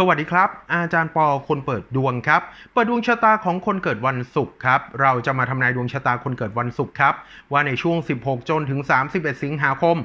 สวัสดีครับ อาจารย์ปอคนเปิดดวงครับ เปิดดวงชะตาของคนเกิดวันศุกร์ครับ เราจะมาทำนายดวงชะตาคนเกิดวันศุกร์ครับ ว่าในช่วง 16 จนถึง 31 สิงหาคม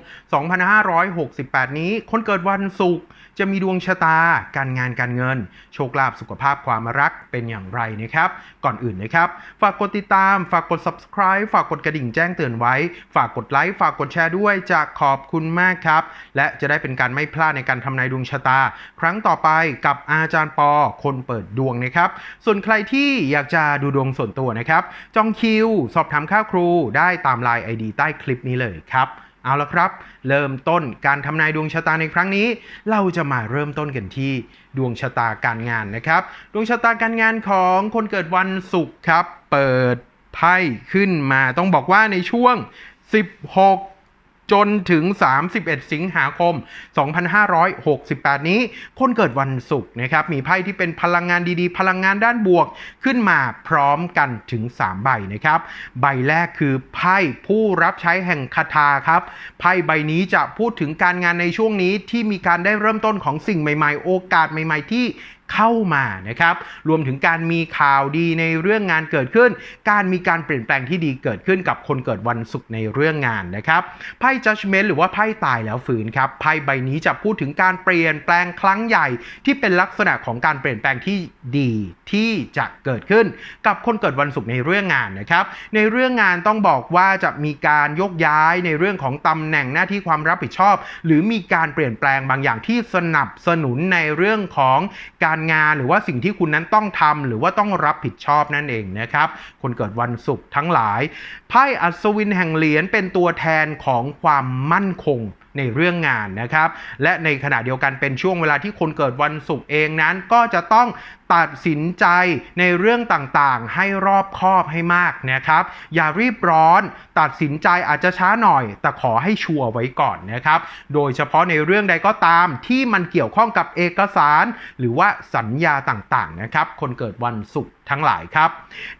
2568 นี้ คนเกิดวันศุกร์จะมีดวงชะตา การงานการเงิน โชคลาภสุขภาพความรักเป็นอย่างไรนะครับ ก่อนอื่นนะครับ ฝากกดติดตาม ฝากกด subscribe ฝากกดกระดิ่งแจ้งเตือนไว้ ฝากกดไลค์ ฝากกดแชร์ด้วยจะขอบคุณมากครับ และจะได้เป็นการไม่พลาดในการทำนายดวงชะตา ครั้งต่อไปกับอาจารย์ปอคนเปิดดวงนะครับ ส่วนใครที่อยากจะดูดวงส่วนตัวนะครับ จองคิว สอบถามค่าครูได้ตามไลน์ ID ใต้คลิปนี้เลยครับเอาละครับ เริ่มต้นการทำนายดวงชะตาในครั้งนี้ เราจะมาเริ่มต้นกันที่ดวงชะตาการงานนะครับ ดวงชะตาการงานของคนเกิดวันศุกร์ครับ เปิดไพ่ขึ้นมาต้องบอกว่าในช่วง 16 จนถึง 31 สิงหาคม 2568 นี้ คนเกิดวันศุกร์นะครับ มีไพ่ที่เป็นพลังงานดีๆ พลังงานด้านบวกขึ้นมาพร้อมกันถึง 3 ใบนะครับ ใบแรกคือไพ่ผู้รับใช้แห่งคาถาครับ ไพ่ใบนี้จะพูดถึงการงานในช่วงนี้ที่มีการได้เริ่มต้นของสิ่งใหม่ๆ โอกาสใหม่ ๆ ที่ เข้ามานะครับรวมถึงการมีข่าวดีในเรื่องงานเกิดขึ้น การมีการเปลี่ยนแปลงที่ดีเกิดขึ้นกับคนเกิดวันศุกร์ในเรื่องงานนะครับไพ่ judgment หรือว่าไพ่ตายแล้วฝืนครับไพ่ใบนี้จะพูดถึงการเปลี่ยนแปลงครั้งใหญ่ ที่เป็นลักษณะของการเปลี่ยนแปลงที่ดีที่จะเกิดขึ้น กับคนเกิดวันศุกร์ในเรื่องงานนะครับในเรื่องงานต้องบอกว่าจะมีการยกย้ายในเรื่องของตำแหน่งหน้าที่ความรับผิดชอบ หรือมีการเปลี่ยนแปลงบางอย่างที่สนับสนุนในเรื่องของการงานหรือว่าสิ่งที่คุณนั้นต้องทำหรือว่าต้องรับผิดชอบนั่นเองนะครับ คนเกิดวันศุกร์ทั้งหลายไพ่อัศวินแห่งเหรียญเป็นตัวแทนของความมั่นคงในเรื่องงานนะครับ และในขณะเดียวกันเป็นช่วงเวลาที่คนเกิดวันศุกร์เองนั้น ก็จะต้อง ตัดสินใจในเรื่องต่างๆ ให้รอบคอบให้มากนะครับ อย่ารีบร้อน ตัดสินใจอาจจะช้าหน่อย แต่ขอให้ชัวร์ไว้ก่อนนะครับ โดยเฉพาะในเรื่องใดก็ตามที่มันเกี่ยวข้องกับเอกสาร หรือว่าสัญญาต่างๆนะครับ คนเกิดวันศุกร์ทั้งหลายครับ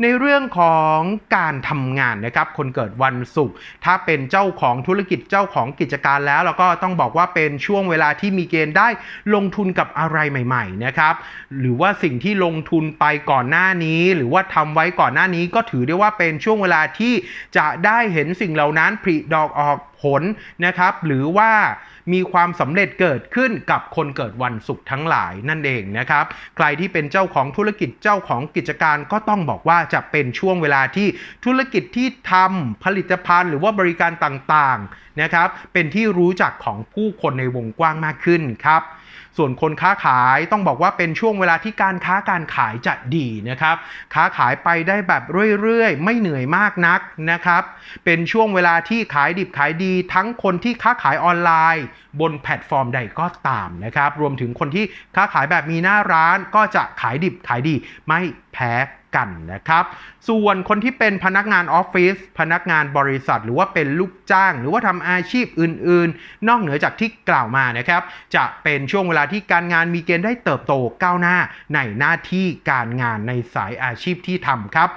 ในเรื่องของการทำงานนะครับ คนเกิดวันศุกร์ถ้าเป็นเจ้าของธุรกิจเจ้าของกิจการแล้วเราก็ต้องบอกว่าเป็นช่วงเวลาที่มีเกณฑ์ได้ลงทุนกับอะไรใหม่ ๆ นะครับ หรือว่าสิ่งที่ลงทุนไปก่อนหน้านี้ หรือว่าทำไว้ก่อนหน้านี้ก็ถือได้ว่าเป็นช่วงเวลาที่จะได้เห็นสิ่งเหล่านั้นผลิดอกออกผลนะครับ หรือว่ามีความสำเร็จเกิดขึ้นกับคนเกิดวันศุกร์ทั้งหลายนั่นเองนะครับ ใครที่เป็นเจ้าของธุรกิจเจ้าของกิจการก็ต้องบอกว่าจะเป็นช่วงเวลาที่ธุรกิจที่ทำผลิตภัณฑ์ หรือว่าบริการต่างๆนะครับ เป็นที่รู้จักของผู้คนในวงกว้างมากขึ้นครับ ส่วนคนค้าขายต้องบอกว่าเป็นช่วงเวลาที่การค้าการขายจะดีนะครับ ค้าขายไปได้แบบเรื่อยๆ ไม่เหนื่อยมากนักนะครับ เป็นช่วงเวลาที่ขายดิบขายดี ทั้งคนที่ค้าขายออนไลน์ บนแพลตฟอร์มใดก็ตามนะครับ รวมถึงคนที่ค้าขายแบบมีหน้าร้านก็จะขายดิบขายดีไม่แพ้ กันนะครับ ส่วนคนที่เป็นพนักงานออฟฟิศพนักงานบริษัท หรือว่าเป็นลูกจ้าง หรือว่าทำอาชีพอื่น ๆ นอกเหนือจากที่กล่าวมานะครับ จะเป็นช่วงเวลาที่การงานมีเกณฑ์ได้เติบโตก้าวหน้าในหน้าที่การงานในสายอาชีพที่ทำครับ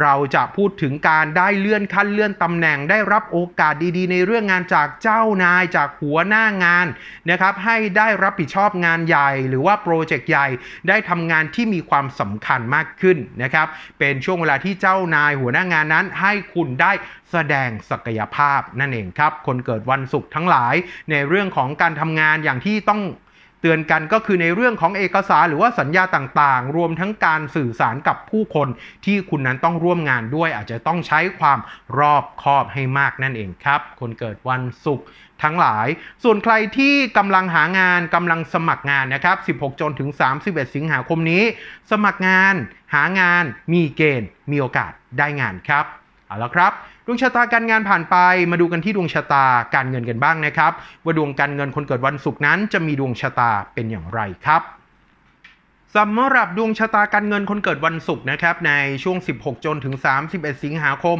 เราจะพูดถึงการได้เลื่อนขั้นเลื่อนตำแหน่งได้รับโอกาสดีๆ ในเรื่องงานจากเจ้านายจากหัวหน้างานนะครับ ให้ได้รับผิดชอบงานใหญ่ หรือว่าโปรเจกต์ใหญ่ได้ทำงานที่มีความสำคัญมากขึ้นนะครับเป็นช่วงเวลาที่เจ้านายหัวหน้างานนั้นให้คุณได้แสดงศักยภาพนั่นเองครับ คนเกิดวันศุกร์ทั้งหลายในเรื่องของการทำงานอย่างที่ต้องเตือนกันก็คือในเรื่องของเอกสารหรือว่าสัญญาต่างๆ รวมทั้งการสื่อสารกับผู้คนที่คุณนั้นต้องร่วมงานด้วย อาจจะต้องใช้ความรอบคอบให้มากนั่นเองครับ คนเกิดวันศุกร์ทั้งหลาย ส่วนใครที่กำลังหางานกำลังสมัครงานนะครับ 16 จนถึง 31 สิงหาคมนี้ สมัครงานางาน มีเกณฑ์ มีโอกาสได้งานครับเอาละครับดวงชะตาการงานผ่านไปมาดูกันที่ดวงชะตาการเงินกันบ้างนะครับ ว่าดวงการเงินคนเกิดวันศุกร์นั้นจะมีดวงชะตาเป็นอย่างไรครับสำหรับดวงชะตาการเงินคนเกิดวันศุกร์นะครับในช่วง 16 จนถึง 31 สิงหาคม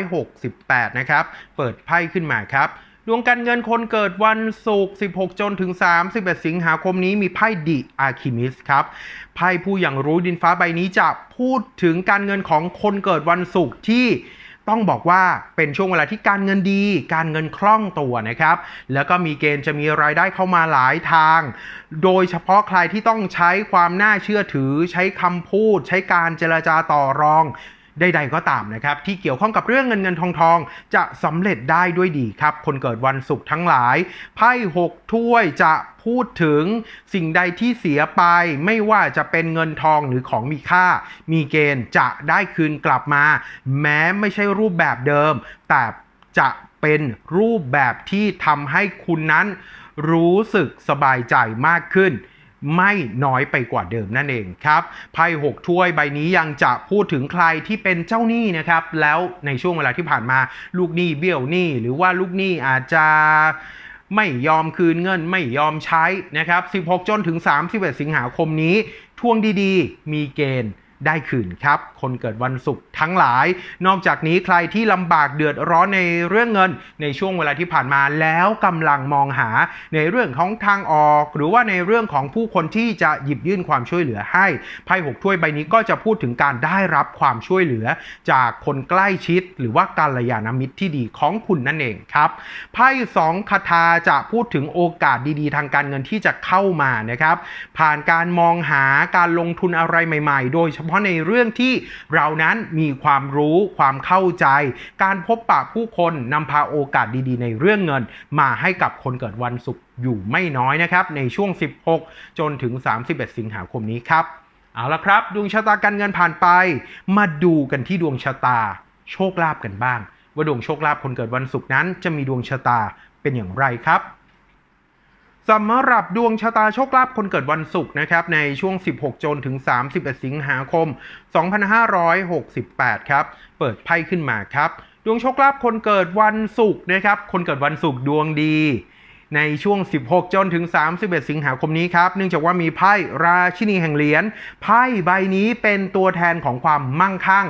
2568 นะครับ เปิดไพ่ขึ้นมาครับ ดวงการเงินคนเกิดวันศุกร์ 16 จนถึง 31 สิงหาคมนี้มีไพ่ดิอาคิมิสครับ ไพ่ผู้อย่างรู้ดินฟ้าใบนี้จะพูดถึงการเงินของคนเกิดวันศุกร์ที่ต้องบอกว่าเป็นช่วงเวลาที่การเงินดี การเงินคล่องตัวนะครับ แล้วก็มีเกณฑ์จะมีรายได้เข้ามาหลายทาง โดยเฉพาะใครที่ต้องใช้ความน่าเชื่อถือ ใช้คำพูด ใช้การเจรจาต่อรอง ใดๆก็ตามนะครับที่เกี่ยวข้องกับเรื่องเงินเงินทองทองจะสำเร็จได้ด้วยดีครับ คนเกิดวันศุกร์ทั้งหลายไพ่หกถ้วยจะพูดถึงสิ่งใดที่เสียไปไม่ว่าจะเป็นเงินทองหรือของมีค่า มีเกณฑ์จะได้คืนกลับมา แม้ไม่ใช่รูปแบบเดิม แต่จะเป็นรูปแบบที่ทำให้คุณนั้นรู้สึกสบายใจมากขึ้น ไม่น้อยไปกว่าเดิมนั่นเองครับไพ่หกถ้วยใบนี้ยังจะพูดถึงใครที่เป็นเจ้าหนี้นะครับแล้วในช่วงเวลาที่ผ่านมาลูกหนี้เบี้ยวหนี้หรือว่าลูกหนี้อาจจะไม่ยอมคืนเงินไม่ยอมใช้นะครับ 16 จนถึง 31 สิงหาคมนี้ทวงดีๆ มีเกณฑ์ ได้คืนครับ คนเกิดวันศุกร์ทั้งหลาย นอกจากนี้ใครที่ลำบากเดือดร้อนในเรื่องเงิน ในช่วงเวลาที่ผ่านมาแล้วกำลังมองหาในเรื่องของทางออก หรือว่าในเรื่องของผู้คนที่จะหยิบยื่นความช่วยเหลือให้ไพ่หกถ้วยใบนี้ก็จะพูดถึงการได้รับความช่วยเหลือ จากคนใกล้ชิด หรือว่าการยานมิตรที่ดีของคุณนั่นเองครับไพ่สองคาถาจะพูดถึงโอกาสดีๆ ทางการเงินที่จะเข้ามานะครับผ่านการมองหาการลงทุนอะไรใหม่ ๆ โดยเฉพาะในเรื่องที่เรานั้นมีความรู้ความเข้าใจ การพบปะผู้คนนำพาโอกาสดีๆ ในเรื่องเงิน มาให้กับคนเกิดวันศุกร์อยู่ไม่น้อยนะครับ ในช่วง 16 จนถึง 31 สิงหาคมนี้ครับเอาละครับ ดวงชะตาการเงินผ่านไป มาดูกันที่ดวงชะตา โชคลาภกันบ้าง ว่าดวงโชคลาภคนเกิดวันศุกร์นั้น จะมีดวงชะตาเป็นอย่างไรครับ สำหรับดวงชะตาโชคลาภคนเกิดวันศุกร์นะครับในช่วง 16 จนถึง 31 สิงหาคม 2568 ครับ เปิดไพ่ขึ้นมาครับ ดวงโชคลาภคนเกิดวันศุกร์นะครับ คนเกิดวันศุกร์ดวงดี ในช่วง 16 จนถึง 31 สิงหาคมนี้ครับ เนื่องจากว่ามีไพ่ราชินีแห่งเหรียญ ไพ่ใบนี้เป็นตัวแทนของความมั่งคั่ง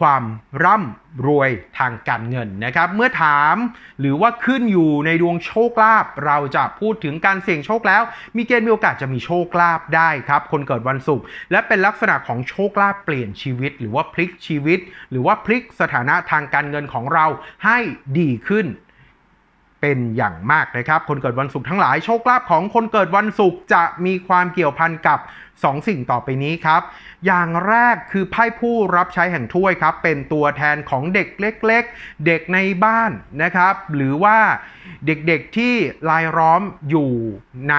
ความร่ำรวยทางการเงินนะครับ เมื่อถามหรือว่าขึ้นอยู่ในดวงโชคลาภเราจะพูดถึงการเสี่ยงโชคแล้ว มีเกณฑ์มีโอกาสจะมีโชคลาภได้ครับ คนเกิดวันศุกร์และเป็นลักษณะของโชคลาภเปลี่ยนชีวิต หรือว่าพลิกชีวิต หรือว่าพลิกสถานะทางการเงินของเราให้ดีขึ้นเป็นอย่างมากนะครับ คนเกิดวันศุกร์ทั้งหลายโชคลาภของคนเกิดวันศุกร์จะมีความเกี่ยวพันกับ 2สิ่งต่อไปนี้ครับ อย่างแรกคือไพ่ผู้รับใช้แห่งถ้วยครับ เป็นตัวแทนของเด็กเล็ก ๆ เด็กในบ้านนะครับ หรือว่าเด็กๆที่รายล้อมอยู่ใน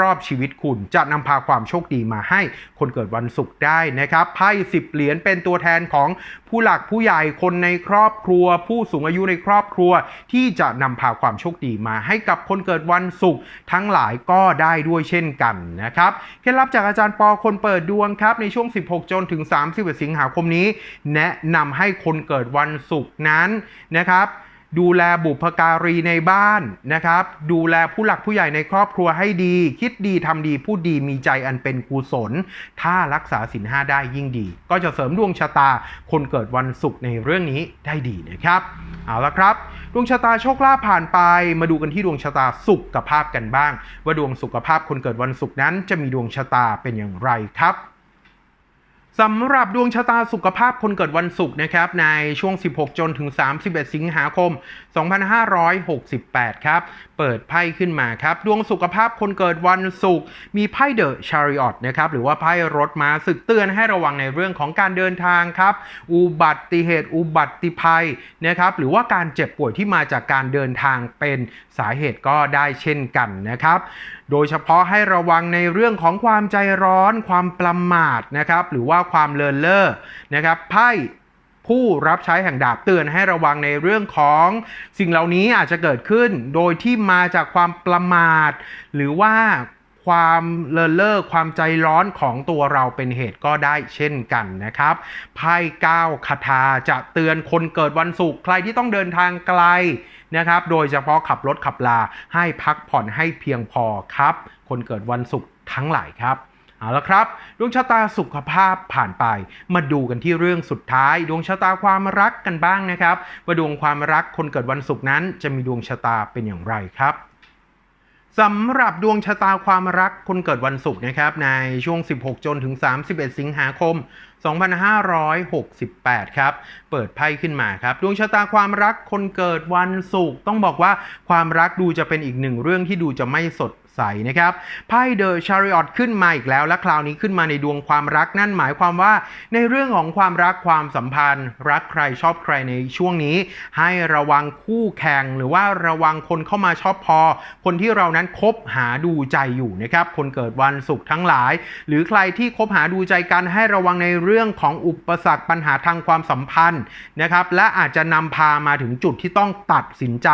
รอบๆชีวิตคุณ จะนำพาความโชคดีมาให้คนเกิดวันศุกร์ได้นะครับไพ่สิบเหรียญเป็นตัวแทนของผู้หลักผู้ใหญ่คนในครอบครัว ผู้สูงอายุในครอบครัว ที่จะนำพาความโชคดีมาให้กับคนเกิดวันศุกร์ทั้งหลายก็ได้ด้วยเช่นกันนะครับเคล็ดลับจากอาจารย์การปอคนเปิดดวงครับ ในช่วง 16 จนถึง 31 สิงหาคมนี้ แนะนำให้คนเกิดวันศุกร์นั้นนะครับ ดูแลบุพการีในบ้านนะครับ ดูแลผู้หลักผู้ใหญ่ในครอบครัวให้ดี คิดดีทำดีพูดดีมีใจอันเป็นกุศล ถ้ารักษาศีลห้าได้ยิ่งดี ก็จะเสริมดวงชะตาคนเกิดวันศุกร์ในเรื่องนี้ได้ดีนะครับ เอาละครับ ดวงชะตาโชคลาภผ่านไป มาดูกันที่ดวงชะตาสุขภาพกันบ้าง ว่าดวงสุขภาพคนเกิดวันศุกร์นั้นจะมีดวงชะตาเป็นอย่างไรครับ สำหรับดวงชะตาสุขภาพคนเกิดวันศุกร์นะครับในช่วง 16 จนถึง 31 สิงหาคม 2568 ครับ เปิดไพ่ขึ้นมาครับ ดวงสุขภาพคนเกิดวันศุกร์มีไพ่เดอะชาริออตนะครับ หรือว่าไพ่รถม้าศึกเตือนให้ระวังในเรื่องของการเดินทางครับ อุบัติเหตุ อุบัติภัยนะครับ หรือว่าการเจ็บป่วยที่มาจากการเดินทางเป็นสาเหตุก็ได้เช่นกันนะครับ โดยเฉพาะให้ระวังในเรื่องของความใจร้อน ความประมาทนะครับ หรือว่าความเลินเล่อนะครับไพ่ผู้รับใช้แห่งดาบเตือนให้ระวังในเรื่องของสิ่งเหล่านี้อาจจะเกิดขึ้น โดยที่มาจากความประมาท หรือว่าความเลอเล่อความใจร้อนของตัวเราเป็นเหตุก็ได้เช่นกันนะครับไพ่ก้าคาถาจะเตือนคนเกิดวันศุกร์ใครที่ต้องเดินทางไกลนะครับ โดยเฉพาะขับรถขับลาให้พักผ่อนให้เพียงพอครับ คนเกิดวันศุกร์ทั้งหลายครับ เอาละครับ ดวงชะตาสุขภาพผ่านไป มาดูกันที่เรื่องสุดท้าย ดวงชะตาความรักกันบ้างนะครับว่าดวงความรักคนเกิดวันศุกร์นั้น จะมีดวงชะตาเป็นอย่างไรครับสำหรับดวงชะตาความรักคนเกิดวันศุกร์นะครับ ในช่วง 16 จนถึง 31 สิงหาคม 2568 ครับ เปิดไพ่ขึ้นมาครับ ดวงชะตาความรักคนเกิดวันศุกร์ต้องบอกว่าความรักดูจะเป็นอีกหนึ่งเรื่องที่ดูจะไม่สด ใสนะครับไพ่เดอะชาริออตขึ้นมาอีกแล้ว และคราวนี้ขึ้นมาในดวงความรักนั่นหมายความว่า ในเรื่องของความรักความสัมพันธ์ รักใครชอบใครในช่วงนี้ ให้ระวังคู่แข่งหรือว่าระวังคนเข้ามาชอบพอ คนที่เรานั้นคบหาดูใจอยู่นะครับคนเกิดวันศุกร์ทั้งหลาย หรือใครที่คบหาดูใจกันให้ระวังในเรื่องของอุปสรรคปัญหาทางความสัมพันธ์นะครับและอาจจะนำพามาถึงจุดที่ต้องตัดสินใจ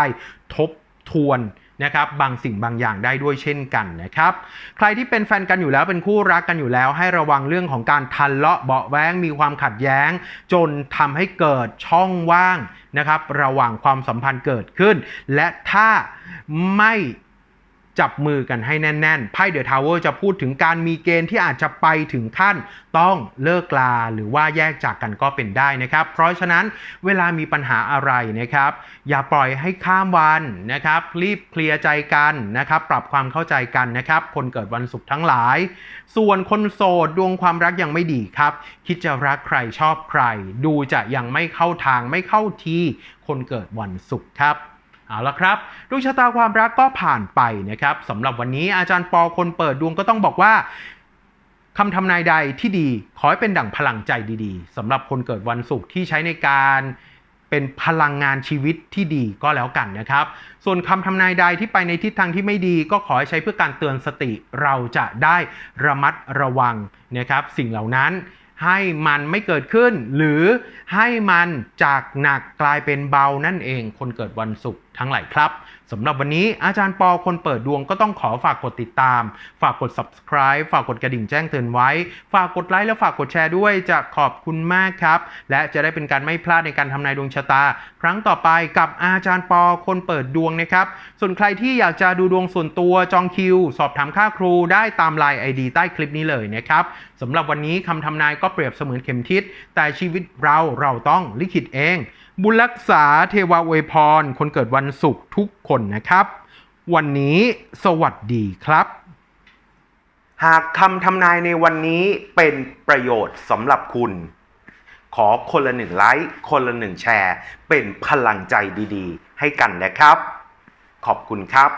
ทบทวน นะครับบางสิ่งบางอย่างได้ด้วยเช่นกันนะครับใครที่เป็นแฟนกันอยู่แล้วเป็นคู่รักกันอยู่แล้ว ให้ระวังเรื่องของการทันเลาะเบาะแว้งมีความขัดแย้ง จนทำให้เกิดช่องว่างนะครับระหว่างความสัมพันธ์เกิดขึ้น และถ้าไม่ จับมือกันให้แน่น ๆ ไพ่เดอะทาวเวอร์จะพูดถึงการมีเกณฑ์ที่อาจจะไปถึงขั้นต้องเลิกลาหรือว่าแยกจากกันก็เป็นได้นะครับ เพราะฉะนั้นเวลามีปัญหาอะไรนะครับ อย่าปล่อยให้ข้ามวันนะครับ รีบเคลียร์ใจกันนะครับ ปรับความเข้าใจกันนะครับ คนเกิดวันศุกร์ทั้งหลาย ส่วนคนโสดดวงความรักยังไม่ดีครับ คิดจะรักใครชอบใคร ดูจะยังไม่เข้าทางไม่เข้าทีคนเกิดวันศุกร์ครับ เอาละครับดวงชะตาความรักก็ผ่านไปนะครับสำหรับวันนี้อาจารย์ปอคนเปิดดวงก็ต้องบอกว่าคำทำนายใดที่ดีขอให้เป็นดั่งพลังใจดีๆสำหรับคนเกิดวันศุกร์ที่ใช้ในการเป็นพลังงานชีวิตที่ดีก็แล้วกันนะครับ ส่วนคำทำนายใดที่ไปในทิศทางที่ไม่ดี ก็ขอให้ใช้เพื่อการเตือนสติ เราจะได้ระมัดระวังนะครับ สิ่งเหล่านั้น ให้มันไม่เกิดขึ้น หรือให้มันจากหนักกลายเป็นเบานั่นเอง คนเกิดวันศุกร์ทั้งหลายครับ สำหรับวันนี้อาจารย์ปอคนเปิดดวงก็ต้องขอฝากกดติดตาม ฝากกด subscribe ฝากกดกระดิ่งแจ้งเตือนไว้ ฝากกดไลค์และฝากกดแชร์ด้วยจะขอบคุณมากครับ และจะได้เป็นการไม่พลาดในการทำนายดวงชะตา ครั้งต่อไปกับอาจารย์ปอคนเปิดดวงนะครับ ส่วนใครที่อยากจะดูดวงส่วนตัวจองคิว สอบถามค่าครูได้ตามไลน์ ID ใต้คลิปนี้เลยนะครับสำหรับวันนี้คำทำนายก็เปรียบเสมือนเข็มทิศแต่ชีวิตเราเราต้องลิขิตเอง บุญรักษาเทวาอวยพร คนเกิดวันศุกร์ทุกคนนะครับ วันนี้สวัสดีครับ หากคำทำนายในวันนี้เป็นประโยชน์สำหรับคุณ ขอคนละหนึ่งไลค์คนละหนึ่งแชร์ เป็นพลังใจดีๆ ให้กันนะครับ ขอบคุณครับ